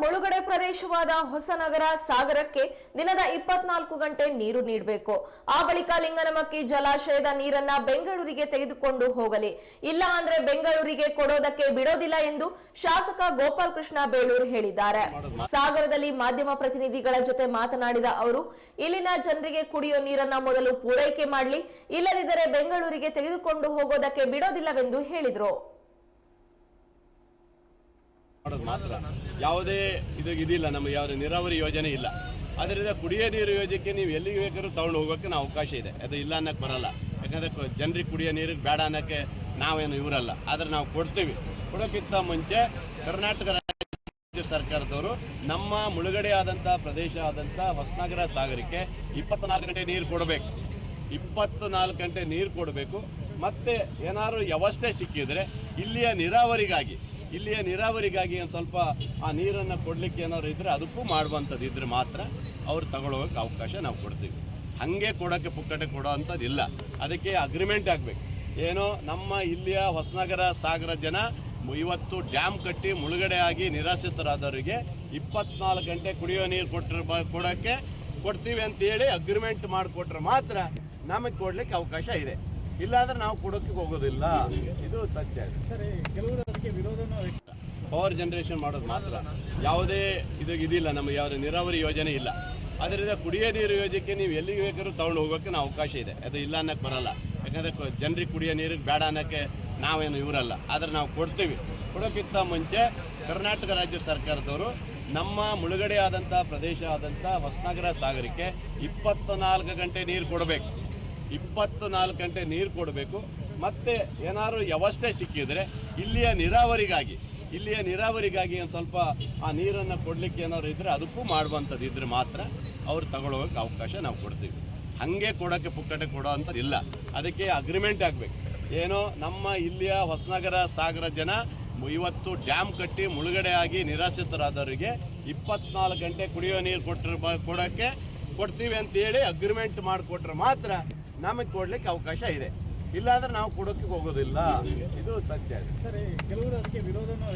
ಮುಳುಗಡೆ ಪ್ರದೇಶವಾದ ಹೊಸನಗರ ಸಾಗರಕ್ಕೆ ದಿನದ ಇಪ್ಪತ್ನಾಲ್ಕು ಗಂಟೆ ನೀರು ನೀಡಬೇಕು. ಆ ಬಳಿಕ ಲಿಂಗನಮಕ್ಕಿ ಜಲಾಶಯದ ನೀರನ್ನ ಬೆಂಗಳೂರಿಗೆ ತೆಗೆದುಕೊಂಡು ಹೋಗಲಿ. ಇಲ್ಲ ಅಂದ್ರೆ ಬೆಂಗಳೂರಿಗೆ ಕೊಡೋದಕ್ಕೆ ಬಿಡೋದಿಲ್ಲ ಎಂದು ಶಾಸಕ ಗೋಪಾಲ್ ಕೃಷ್ಣ ಬೇಳೂರು ಹೇಳಿದ್ದಾರೆ. ಸಾಗರದಲ್ಲಿ ಮಾಧ್ಯಮ ಪ್ರತಿನಿಧಿಗಳ ಜೊತೆ ಮಾತನಾಡಿದ ಅವರು, ಇಲ್ಲಿನ ಜನರಿಗೆ ಕುಡಿಯೋ ನೀರನ್ನ ಮೊದಲು ಪೂರೈಕೆ ಮಾಡಲಿ. ಇಲ್ಲದಿದ್ದರೆ ಬೆಂಗಳೂರಿಗೆ ತೆಗೆದುಕೊಂಡು ಹೋಗೋದಕ್ಕೆ ಬಿಡೋದಿಲ್ಲವೆಂದು ಹೇಳಿದರು. ಮಾಡೋದು ಮಾತ್ರ. ಯಾವುದೇ ಇದು ಇದಿಲ್ಲ, ನಮಗೆ ಯಾವುದೇ ನೀರಾವರಿ ಯೋಜನೆ ಇಲ್ಲ. ಅದರಿಂದ ಕುಡಿಯೋ ನೀರು ಯೋಜನೆಗೆ ನೀವು ಎಲ್ಲಿಗೆ ಬೇಕಾದ್ರೂ ತಗೊಂಡು ಹೋಗೋಕ್ಕೆ ನಾವು ಅವಕಾಶ ಇದೆ. ಅದು ಇಲ್ಲ ಅನ್ನಕ್ಕೆ ಬರಲ್ಲ. ಯಾಕಂದರೆ ಜನರಿಗೆ ಕುಡಿಯೋ ನೀರಿಗೆ ಬೇಡ ಅನ್ನೋಕ್ಕೆ ನಾವೇನು ಇವರಲ್ಲ. ಆದರೆ ನಾವು ಕೊಡ್ತೀವಿ. ಕೊಡೋಕ್ಕಿಂತ ಮುಂಚೆ ಕರ್ನಾಟಕ ರಾಜ್ಯ ಸರ್ಕಾರದವರು ನಮ್ಮ ಮುಳುಗಡೆ ಆದಂಥ ಪ್ರದೇಶ ಆದಂಥ ಹೊಸನಗರ ಸಾಗರಕ್ಕೆ ಇಪ್ಪತ್ನಾಲ್ಕು ಗಂಟೆ ನೀರು ಕೊಡಬೇಕು. ಇಪ್ಪತ್ತು ನಾಲ್ಕು ಗಂಟೆ ನೀರು ಕೊಡಬೇಕು. ಮತ್ತು ಏನಾದರೂ ವ್ಯವಸ್ಥೆ ಸಿಕ್ಕಿದರೆ ಇಲ್ಲಿಯ ನೀರಾವರಿಗಾಗಿ ಇಲ್ಲಿಯ ನೀರಾವರಿಗಾಗಿ ಒಂದು ಸ್ವಲ್ಪ ಆ ನೀರನ್ನು ಕೊಡಲಿಕ್ಕೆ ಏನಾದ್ರು ಇದ್ದರೆ ಅದಕ್ಕೂ ಮಾಡುವಂಥದ್ದು ಇದ್ರೆ ಮಾತ್ರ ಅವ್ರು ತಗೊಳ್ಳೋಕೆ ಅವಕಾಶ ನಾವು ಕೊಡ್ತೀವಿ. ಹಾಗೆ ಕೊಡೋಕ್ಕೆ ಪುಕ್ಕಟೆ ಕೊಡೋ ಅಂಥದ್ದು ಇಲ್ಲ. ಅದಕ್ಕೆ ಅಗ್ರಿಮೆಂಟ್ ಆಗಬೇಕು. ಏನೋ ನಮ್ಮ ಇಲ್ಲಿಯ ಹೊಸನಗರ ಸಾಗರ ಜನ ಇವತ್ತು ಡ್ಯಾಮ್ ಕಟ್ಟಿ ಮುಳುಗಡೆ ಆಗಿ ನಿರಾಶ್ರಿತರಾದವರಿಗೆ ಇಪ್ಪತ್ನಾಲ್ಕು ಗಂಟೆ ಕುಡಿಯೋ ನೀರು ಕೊಟ್ಟರೆ ಕೊಡೋಕ್ಕೆ ಕೊಡ್ತೀವಿ ಅಂತೇಳಿ ಅಗ್ರಿಮೆಂಟ್ ಮಾಡಿಕೊಟ್ರೆ ಮಾತ್ರ ನಮಗೆ ಕೊಡಲಿಕ್ಕೆ ಅವಕಾಶ ಇದೆ. ಇಲ್ಲಾಂದ್ರೆ ನಾವು ಕೊಡೋಕ್ಕೆ ಹೋಗೋದಿಲ್ಲ. ಇದು ಸತ್ಯ. ಸರಿ, ಕೆಲವರು ಪವರ್ ಜನರೇಷನ್ ಮಾಡೋದು ಮಾತ್ರ. ಯಾವುದೇ ಇದು ಇದಿಲ್ಲ, ನಮಗೆ ಯಾವುದೇ ನೀರಾವರಿ ಯೋಜನೆ ಇಲ್ಲ. ಅದರಿಂದ ಕುಡಿಯೋ ನೀರು ಯೋಜನೆಗೆ ನೀವು ಎಲ್ಲಿಗೆ ಬೇಕಾದ್ರೂ ತಗೊಂಡು ಹೋಗೋಕ್ಕೆ ನಾವು ಅವಕಾಶ ಇದೆ. ಅದು ಇಲ್ಲ ಅನ್ನಕ್ಕೆ ಬರಲ್ಲ. ಯಾಕಂದರೆ ಜನರಿಗೆ ಕುಡಿಯೋ ನೀರಿಗೆ ಬೇಡ ಅನ್ನೋಕ್ಕೆ ನಾವೇನು ಇವರಲ್ಲ. ಆದರೆ ನಾವು ಕೊಡ್ತೀವಿ. ಕೊಡೋಕ್ಕಿಂತ ಮುಂಚೆ ಕರ್ನಾಟಕ ರಾಜ್ಯ ಸರ್ಕಾರದವರು ನಮ್ಮ ಮುಳುಗಡೆ ಆದಂಥ ಪ್ರದೇಶ ಆದಂಥ ಹೊಸನಗರ ಸಾಗರಕ್ಕೆ ಇಪ್ಪತ್ತು ನಾಲ್ಕು ಗಂಟೆ ನೀರು ಕೊಡಬೇಕು. ಇಪ್ಪತ್ತು ನಾಲ್ಕು ಗಂಟೆ ನೀರು ಕೊಡಬೇಕು. ಮತ್ತೆ ಏನಾದರೂ ವ್ಯವಸ್ಥೆ ಸಿಕ್ಕಿದ್ರೆ ಇಲ್ಲಿಯ ನೀರಾವರಿಗಾಗಿ ಇಲ್ಲಿಯ ನೀರಾವರಿಗಾಗಿ ಒಂದು ಸ್ವಲ್ಪ ಆ ನೀರನ್ನು ಕೊಡಲಿಕ್ಕೆ ಏನಾದ್ರು ಇದ್ದರೆ ಅದಕ್ಕೂ ಮಾಡುವಂಥದ್ದು ಇದ್ರೆ ಮಾತ್ರ ಅವ್ರು ತಗೊಳ್ಳೋಕೆ ಅವಕಾಶ ನಾವು ಕೊಡ್ತೀವಿ. ಹಾಗೆ ಕೊಡೋಕ್ಕೆ ಪುಕ್ಕಟೆ ಕೊಡೋ ಅಂಥದ್ದಿಲ್ಲ ಅದಕ್ಕೆ ಅಗ್ರಿಮೆಂಟ್ ಆಗಬೇಕು. ಏನೋ ನಮ್ಮ ಇಲ್ಲಿಯ ಹೊಸನಗರ ಸಾಗರ ಜನ ಇವತ್ತು ಡ್ಯಾಮ್ ಕಟ್ಟಿ ಮುಳುಗಡೆ ಆಗಿ ನಿರಾಶ್ರಿತರಾದವರಿಗೆ ಇಪ್ಪತ್ನಾಲ್ಕು ಗಂಟೆ ಕುಡಿಯೋ ನೀರು ಕೊಟ್ಟರೆ ಕೊಡೋಕ್ಕೆ ಕೊಡ್ತೀವಿ ಅಂತೇಳಿ ಅಗ್ರಿಮೆಂಟ್ ಮಾಡಿಕೊಟ್ರೆ ಮಾತ್ರ ನಮಗೆ ಕೊಡಲಿಕ್ಕೆ ಅವಕಾಶ ಇದೆ. ಇಲ್ಲಾಂದ್ರೆ ನಾವು ಕೊಡೋಕ್ಕೆ ಹೋಗೋದಿಲ್ಲ. ಇದು ಸತ್ಯ. ಸರಿ ಕೆಲವರು ಅದಕ್ಕೆ ವಿರೋಧನೂ